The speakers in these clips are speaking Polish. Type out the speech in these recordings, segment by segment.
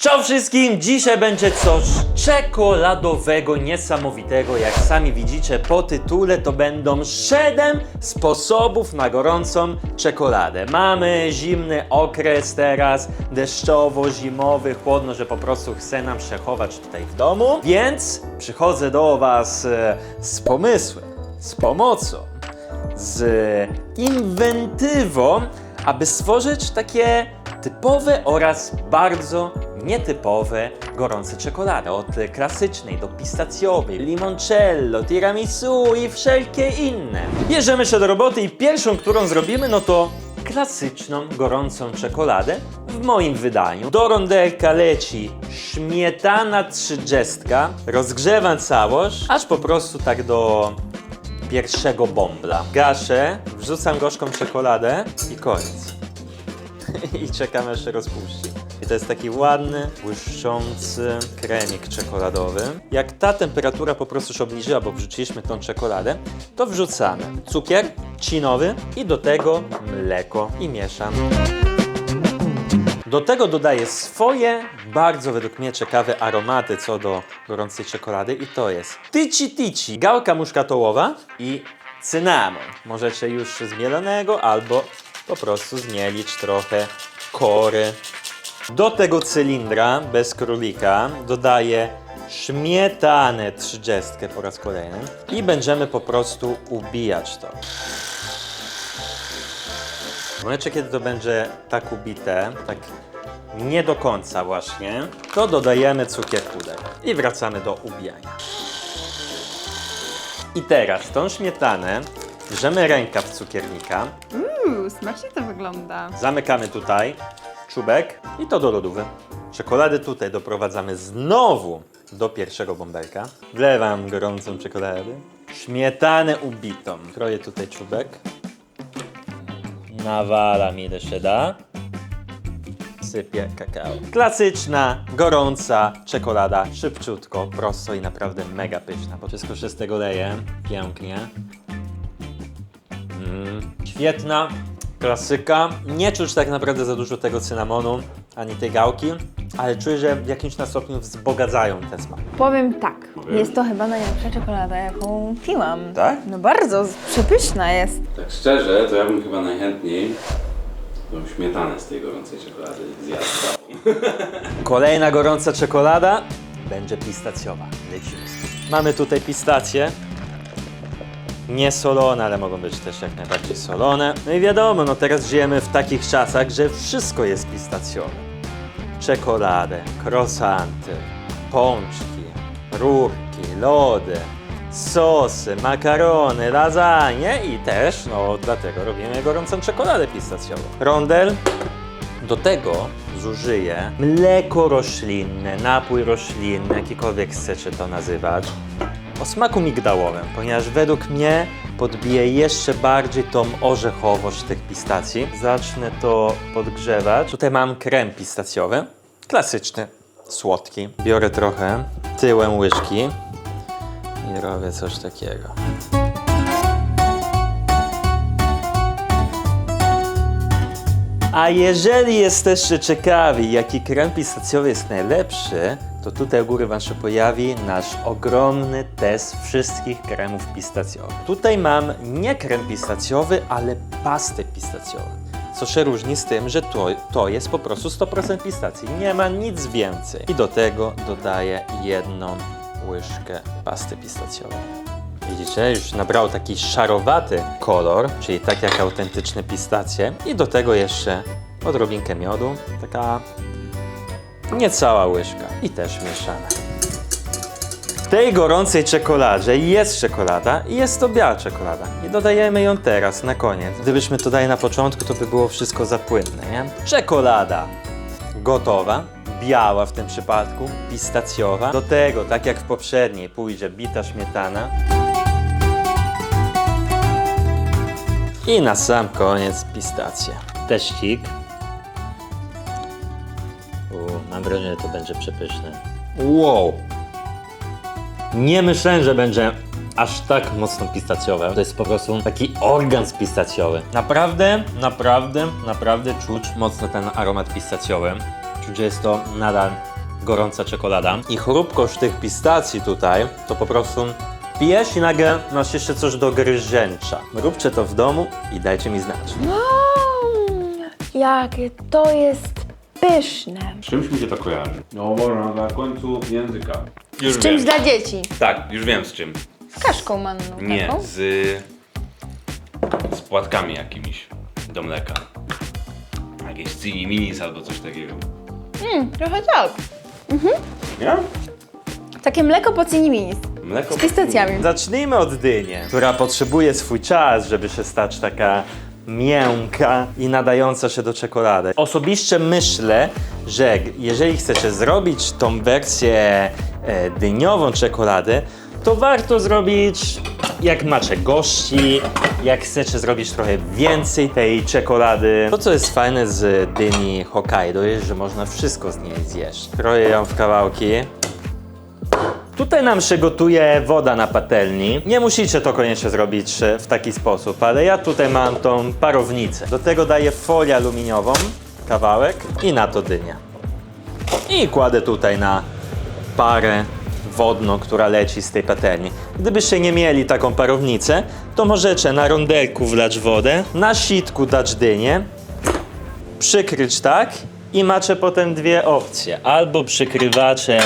Cześć wszystkim! Dzisiaj będzie coś czekoladowego, niesamowitego. Jak sami widzicie po tytule, to będą 7 sposobów na gorącą czekoladę. Mamy zimny okres teraz, deszczowo-zimowy, chłodno, że po prostu chce nam się chować tutaj w domu. Więc przychodzę do Was e, z pomysłem, z pomocą, z inwentywą, aby stworzyć takie typowe oraz bardzo nietypowe gorące czekolady. Od klasycznej do pistacjowej, limoncello, tiramisu i wszelkie inne. Bierzemy się do roboty i pierwszą, którą zrobimy, no to klasyczną, gorącą czekoladę w moim wydaniu. Do rondelka leci śmietana 30, rozgrzewam całość, aż po prostu tak do pierwszego bombla. Gaszę, wrzucam gorzką czekoladę i koniec. I czekam aż się rozpuści. I to jest taki ładny, błyszczący kremik czekoladowy. Jak ta temperatura po prostu się obniżyła, bo wrzuciliśmy tą czekoladę, to wrzucamy cukier cinowy i do tego mleko i mieszam. Do tego dodaję swoje, bardzo według mnie ciekawe aromaty co do gorącej czekolady i to jest tyci tyci, gałka muszkatołowa i cynamon. Możecie już zmielonego albo po prostu zmielić trochę kory. Do tego cylindra bez królika dodaję śmietanę 30 po raz kolejny i będziemy po prostu ubijać to. W momencie, kiedy to będzie tak ubite, tak nie do końca właśnie, to dodajemy cukier puder i wracamy do ubijania. I teraz tą śmietanę bierzemy rękaw cukiernika, Uuu, smacznie to wygląda. zamykamy tutaj czubek i to do lodówy. Czekoladę tutaj doprowadzamy znowu do pierwszego bąbelka. Wlewam gorącą czekoladę. Śmietanę ubitą. Kroję tutaj czubek. Nawalam ile się da. Sypię kakao. Klasyczna, gorąca czekolada. Szybciutko, prosto i naprawdę mega pyszna. Bo wszystko się z tego leje. Pięknie. Świetna, klasyka. Nie czuć tak naprawdę za dużo tego cynamonu, ani tej gałki, ale czuję, że w jakimś na stopniu wzbogacają ten smak. Powiem tak, jest to chyba najlepsza czekolada, jaką piłam. Tak? No bardzo, przepyszna jest. Tak szczerze, to ja bym chyba najchętniej tą śmietanę z tej gorącej czekolady zjadł. Kolejna gorąca czekolada będzie pistacjowa. Lecimy. Mamy tutaj pistacje. Nie solone, ale mogą być też jak najbardziej solone. No i wiadomo, no teraz żyjemy w takich czasach, że wszystko jest pistacjowe. Czekoladę, croissanty, pączki, rurki, lody, sosy, makarony, lasagne i też, no dlatego robimy gorącą czekoladę pistacjową. Rondel do tego zużyję mleko roślinne, napój roślinny, jakikolwiek chcecie to nazywać, o smaku migdałowym, ponieważ według mnie podbije jeszcze bardziej tą orzechowość tych pistacji. Zacznę to podgrzewać. Tutaj mam krem pistacjowy, klasyczny, słodki. Biorę trochę tyłem łyżki i robię coś takiego. A jeżeli jesteście ciekawi, jaki krem pistacjowy jest najlepszy, to tutaj u góry Wam się pojawi nasz ogromny test wszystkich kremów pistacjowych. Tutaj mam nie krem pistacjowy, ale pastę pistacjową. Co się różni z tym, że to, to jest po prostu 100% pistacji. Nie ma nic więcej. I do tego dodaję jedną łyżkę pasty pistacjowej. Widzicie, już nabrał taki szarowaty kolor, czyli tak jak autentyczne pistacje. I do tego jeszcze odrobinkę miodu, taka niecała łyżka. I też mieszane. W tej gorącej czekoladzie jest czekolada i jest to biała czekolada. I dodajemy ją teraz, na koniec. Gdybyśmy to dali na początku, to by było wszystko za płynne, nie? Czekolada gotowa, biała w tym przypadku, pistacjowa. Do tego, tak jak w poprzedniej, pójdzie bita śmietana. I na sam koniec pistacje. Teścik. U, mam wrażenie, że to będzie przepyszne. Wow! Nie myślałem, że będzie aż tak mocno pistacjowe. To jest po prostu taki organ pistacjowy. Naprawdę, naprawdę, naprawdę czuć mocno ten aromat pistacjowy. Czuć, że jest to nadal gorąca czekolada i chrupkość tych pistacji tutaj, to po prostu pijesz i nagle masz jeszcze coś do gryzięcia. Róbcie to w domu i dajcie mi znać. Mm, jakie to jest pyszne. Z czymś mi się to kojarzy? No wolno, na końcu języka. Już Z czymś dla dzieci. Tak, już wiem z czym. Z kaszką manną Nie, taką. z... z płatkami jakimiś do mleka. Jakieś cini minis albo coś takiego. Mm, trochę tak. Nie? Takie mleko po ciniminis. Mleko Z pistacjami. Zacznijmy od dyni, która potrzebuje swój czas, żeby się stać taka miękka i nadająca się do czekolady. Osobiście myślę, że jeżeli chcecie zrobić tą wersję e, dyniową czekolady, to warto zrobić jak macie gości, jak chcecie zrobić trochę więcej tej czekolady. To, co jest fajne z dyni Hokkaido, jest, że można wszystko z niej zjeść. Kroję ją w kawałki. Tutaj nam się gotuje woda na patelni. Nie musicie to koniecznie zrobić e, w taki sposób, ale ja tutaj mam tą parownicę. Do tego daję folię aluminiową, kawałek i na to dynię. I kładę tutaj na parę wodną, która leci z tej patelni. Gdybyście nie mieli taką parownicę, to możecie na rondelku wlać wodę, na sitku dać dynię, przykryć tak i macie potem dwie opcje. Albo przykrywacie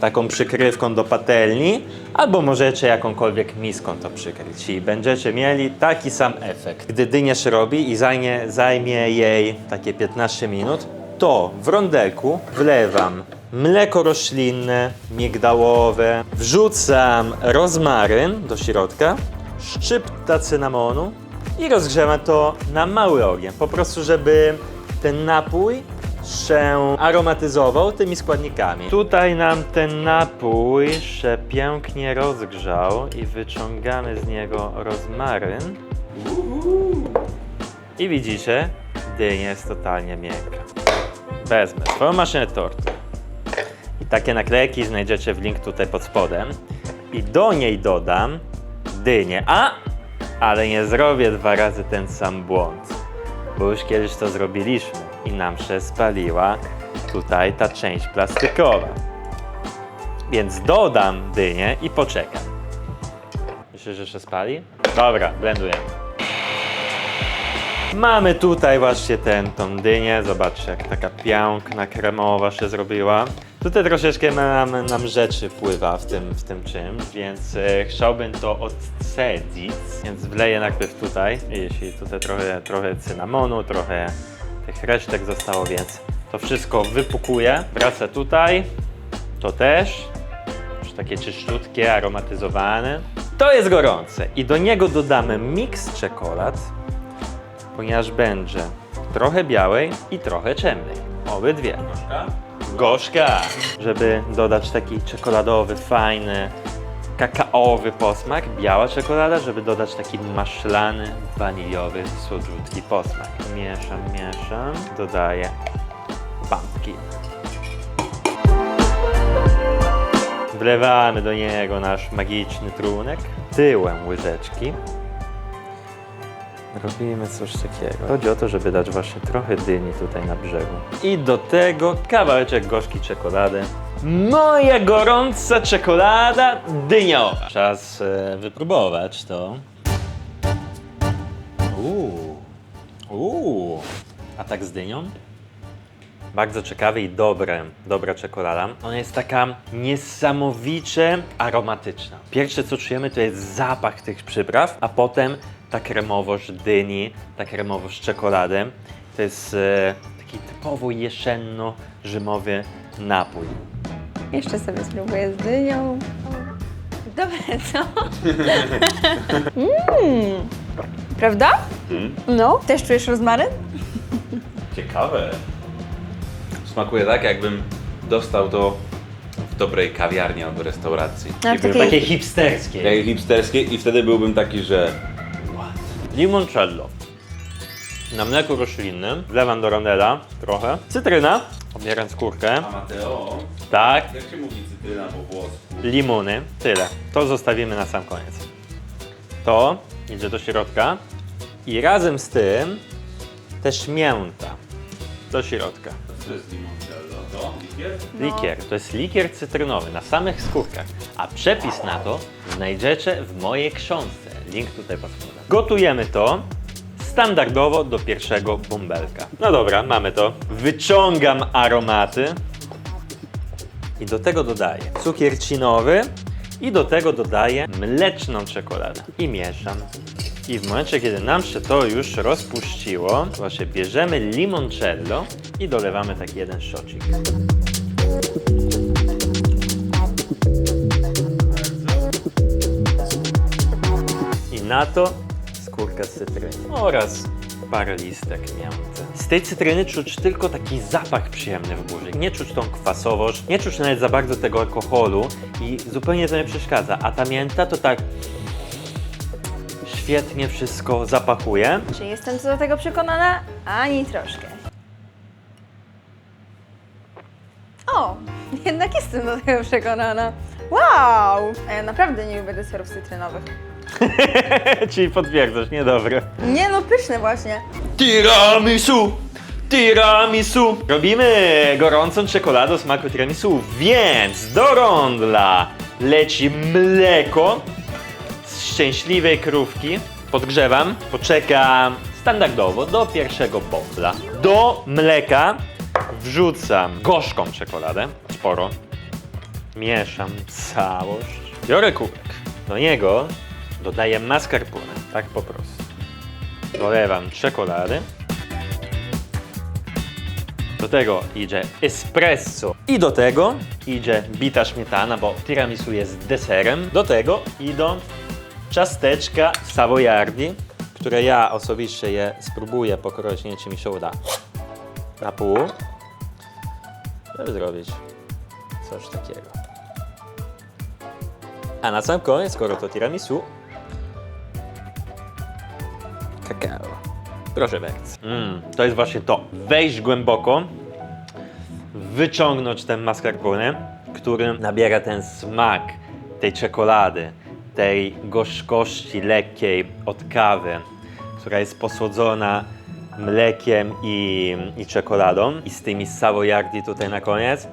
taką przykrywką do patelni, albo możecie jakąkolwiek miską to przykryć i będziecie mieli taki sam efekt. Gdy dynia się robi i zajmie, zajmie jej takie 15 minut, to w rondelku wlewam mleko roślinne, migdałowe, wrzucam rozmaryn do środka, szczypta cynamonu i rozgrzewam to na mały ogień, po prostu żeby ten napój się aromatyzował tymi składnikami. Tutaj nam ten napój się pięknie rozgrzał i wyciągamy z niego rozmaryn. I widzicie, dynia jest totalnie miękka. Wezmę swoją maszynę tortu. I takie naklejki znajdziecie w link tutaj pod spodem. I do niej dodam dynię. A! Ale nie zrobię dwa razy ten sam błąd bo już kiedyś to zrobiliśmy i nam się spaliła tutaj ta część plastikowa. Więc dodam dynię i poczekam. Myślisz, że się spali? Dobra, blendujemy. Mamy tutaj właśnie ten, tą dynię. Zobaczcie, jak taka piękna, kremowa się zrobiła. Tutaj troszeczkę nam, nam rzeczy pływa w tym, w tym czymś, więc e, chciałbym to odcedzić. Więc wleję najpierw tutaj. Jeśli tutaj trochę, trochę cynamonu, trochę tych resztek zostało, więc to wszystko wypukuję. Wraca tutaj. To też. Już takie czyszczutkie, aromatyzowane. To jest gorące i do niego dodamy miks czekolad, ponieważ będzie trochę białej i trochę ciemnej. Obydwie. Gorzka! Żeby dodać taki czekoladowy, fajny, kakaowy posmak, biała czekolada, żeby dodać taki maślany, waniliowy, słodziutki posmak. Mieszam, mieszam, dodaję pumpkin. Wlewamy do niego nasz magiczny trunek tyłem łyżeczki. Robimy coś takiego. Chodzi o to, żeby dać właśnie trochę dyni tutaj na brzegu. I do tego kawałeczek gorzkiej czekolady. Moja gorąca czekolada dyniowa. Czas e, wypróbować to. Uuu. Uuu. A tak z dynią? Bardzo ciekawy i dobre, dobra czekolada. Ona jest taka niesamowicie aromatyczna. Pierwsze co czujemy to jest zapach tych przypraw, a potem ta kremowość dyni, ta kremowość czekolady. To jest e, taki typowo jesienno-zimowy napój. Jeszcze sobie spróbuję z dynią. Dobre, co? mm. Prawda? No. Też czujesz rozmaryn? Ciekawe. Smakuje tak, jakbym dostał to w dobrej kawiarni albo restauracji. A w Jakby takiej- Takie hipsterskie. Takie hipsterskie i wtedy byłbym taki, że Limoncello. Na mleku roślinnym wlewam do rondela trochę. Cytryna. Obieram skórkę. Mateo, Tak. jak się mówi cytryna po włosku? Limony. Tyle. To zostawimy na sam koniec. To idzie do środka. I razem z tym też mięta do środka. To jest limoncello, to? Likier. To jest likier cytrynowy na samych skórkach. A przepis na to znajdziecie w mojej książce. Link tutaj pod spodem. Gotujemy to standardowo do pierwszego bąbelka. No dobra, mamy to. Wyciągam aromaty i do tego dodaję cukier cinowy i do tego dodaję mleczną czekoladę i mieszam. I w momencie, kiedy nam się to już rozpuściło, właśnie bierzemy limoncello i dolewamy tak jeden szocik. I na to skórka cytryny oraz parę listek mięty. Tej cytryny czuć tylko taki zapach przyjemny w górze. Nie czuć tą kwasowość, nie czuć nawet za bardzo tego alkoholu i zupełnie to nie przeszkadza. A ta mięta to tak świetnie wszystko zapachuje. Czy jestem co do tego przekonana? Ani troszkę. O, jednak jestem do tego przekonana. Wow! A ja naprawdę nie lubię deserów cytrynowych. Czyli potwierdzasz, niedobre. Nie no, pyszne właśnie. Tiramisu! Tiramisu! Robimy gorącą czekoladę o smaku tiramisu, więc do rondla leci mleko z szczęśliwej krówki. Podgrzewam, poczekam standardowo do pierwszego bąbla. Do mleka wrzucam gorzką czekoladę, sporo. Mieszam całość. Biorę kubek. Do niego dodaję mascarpone, tak po prostu. Dolewam czekolady. Do tego idzie espresso. I do tego idzie bita śmietana, bo tiramisu jest deserem. Do tego idą ciasteczka savoiardi, które ja osobiście je spróbuję pokroić, nie czy mi się uda. Na pół. Żeby zrobić coś takiego. A na sam koniec, skoro to tiramisu, Proszę bardzo. Mm, to jest właśnie to. Wejść głęboko, wyciągnąć ten mascarpone, który nabiera ten smak tej czekolady, tej gorzkości lekkiej od kawy, która jest posłodzona mlekiem i, i czekoladą i z tymi savoiardi tutaj na koniec.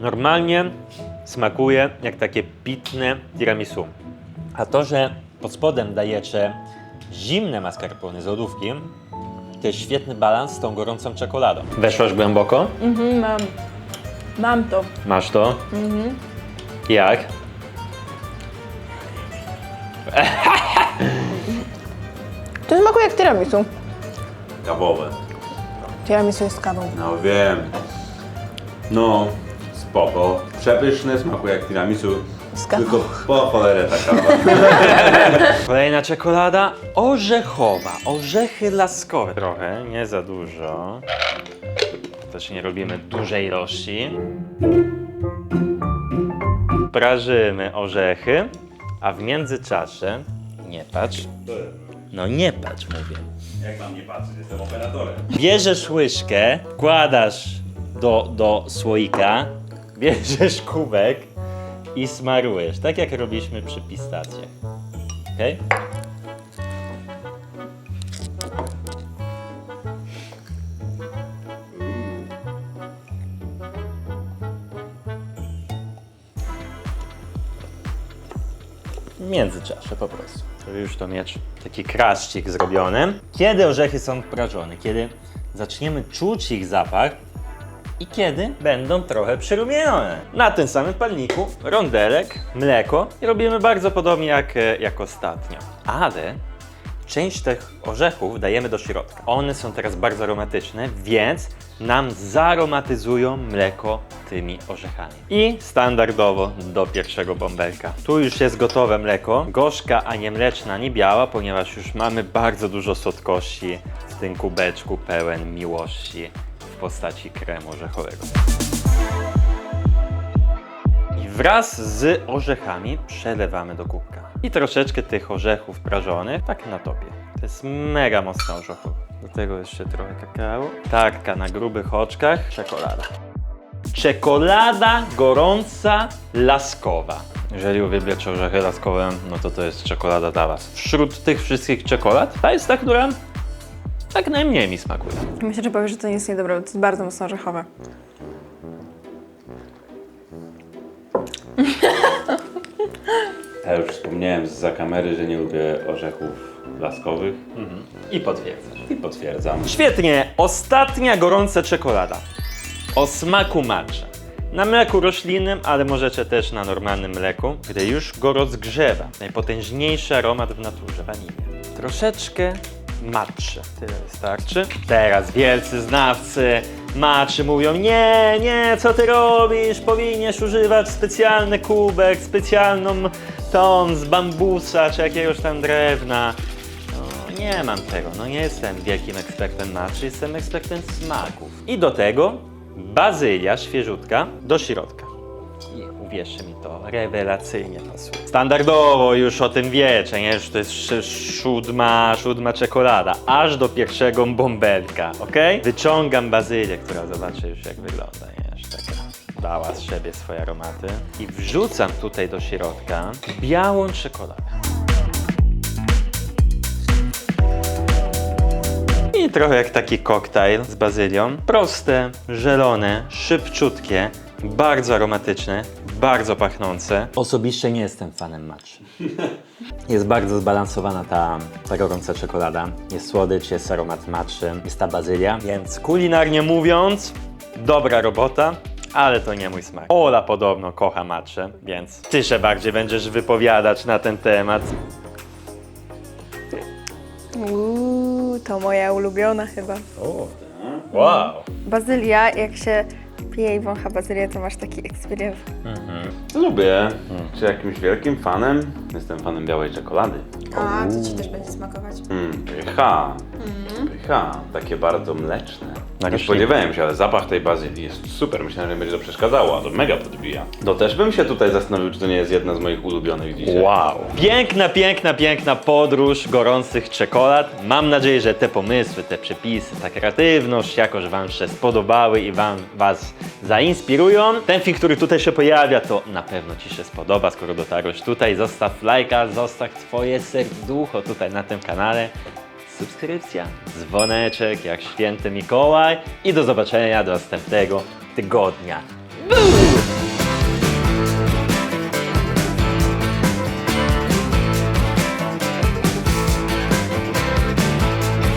Normalnie smakuje jak takie pitne tiramisu. A to, że pod spodem dajecie zimne mascarpone z lodówki, to jest świetny balans z tą gorącą czekoladą. Weszłaś głęboko? Mhm, mam. Mam to. Masz to? Jak? To smakuje jak tiramisu. Kawowe. Tiramisu jest kawą. No wiem. No, spoko. Przepyszne, smakuje jak tiramisu. Kawą. Tylko po cholerę ta kawa. Kolejna czekolada orzechowa. Orzechy laskowe. Trochę, nie za dużo. Też nie robimy dużej ilości. Prażymy orzechy, a w międzyczasie nie patrz. No nie patrz, mówię. Jak mam nie patrzeć, jestem operatorem. Bierzesz łyżkę, wkładasz do, do słoika, bierzesz kubek i smarujesz, tak jak robiliśmy przy pistacie. W międzyczasie po prostu. Żeby już to mieć taki kraszcik zrobiony. Kiedy orzechy są prażone? Kiedy zaczniemy czuć ich zapach i kiedy będą trochę przyrumienione. Na tym samym palniku rondelek, mleko robimy bardzo podobnie jak, e, jak ostatnio. Ale część tych orzechów dajemy do środka. One są teraz bardzo aromatyczne, więc nam zaromatyzują mleko tymi orzechami. I standardowo do pierwszego bąbelka. Tu już jest gotowe mleko, gorzka, a nie mleczna, nie biała, ponieważ już mamy bardzo dużo słodkości w tym kubeczku pełen miłości postaci kremu orzechowego. I wraz z orzechami przelewamy do kubka. I troszeczkę tych orzechów prażonych, tak na topie. To jest mega mocno orzechowe. Do tego jeszcze trochę kakao. Tarka na grubych oczkach. Czekolada. Czekolada gorąca, laskowa. Jeżeli uwielbiacie orzechy laskowe, no to to jest czekolada dla Was. Wśród tych wszystkich czekolad, ta jest ta, która tak najmniej mi smakuje. Myślę, że powiesz, że to nie jest niedobre, bo to jest bardzo mocno orzechowe. Ja już wspomniałem za kamery, że nie lubię orzechów laskowych mhm. I potwierdzam. i potwierdzam. Świetnie! Ostatnia gorąca czekolada. O smaku matcha. Na mleku roślinnym, ale możecie też na normalnym mleku, gdy już go rozgrzewa. Najpotężniejszy aromat w naturze, wanilia. Troszeczkę matcha, tyle wystarczy. Teraz wielcy znawcy matchy mówią, nie, nie, co ty robisz? Powinieneś używać specjalny kubek, specjalną tą z bambusa czy jakiegoś tam drewna. No, nie mam tego, no nie jestem wielkim ekspertem matchy, jestem ekspertem smaków. I do tego bazylia świeżutka do środka. Uwierzcie mi, to rewelacyjnie pasuje. Standardowo już o tym wiecie, nie? Że to jest siódma, siódma czekolada, aż do pierwszego bąbelka, ok? Wyciągam bazylię, która zobaczy już jak wygląda, nie? Że taka dała z siebie swoje aromaty. I wrzucam tutaj do środka białą czekoladę. I trochę jak taki koktajl z bazylią. Proste, żelone, szybciutkie, bardzo aromatyczne, bardzo pachnące. Osobiście nie jestem fanem matchy. Jest bardzo zbalansowana ta, ta gorąca czekolada. Jest słodycz, jest aromat matchy, jest ta bazylia. Więc kulinarnie mówiąc, dobra robota. Ale to nie mój smak. Ola podobno kocha matchę, więc ty się bardziej będziesz wypowiadać na ten temat. Uuu, to moja ulubiona chyba. Wow. Bazylia, jak się pije i wącha bazylię, to masz taki experience. Lubię. Czy jakimś wielkim fanem? Jestem fanem białej czekolady. A, to ci też będzie smakować. Mm, pycha. Pycha. Takie bardzo mleczne. Nie spodziewałem się, ale zapach tej bazylii jest super. Myślałem, że mi będzie to przeszkadzało, a to mega podbija. To też bym się tutaj zastanowił, czy to nie jest jedna z moich ulubionych dzisiaj. Wow. Piękna, piękna, piękna podróż gorących czekolad. Mam nadzieję, że te pomysły, te przepisy, ta kreatywność jakoś Wam się spodobały i Wam Was zainspirują. Ten film, który tutaj się pojawia, to na pewno Ci się spodoba, skoro dotarłeś tutaj. Zostaw lajka, zostaw Twoje serducho tutaj na tym kanale. Subskrypcja, dzwoneczek jak święty Mikołaj i do zobaczenia do następnego tygodnia.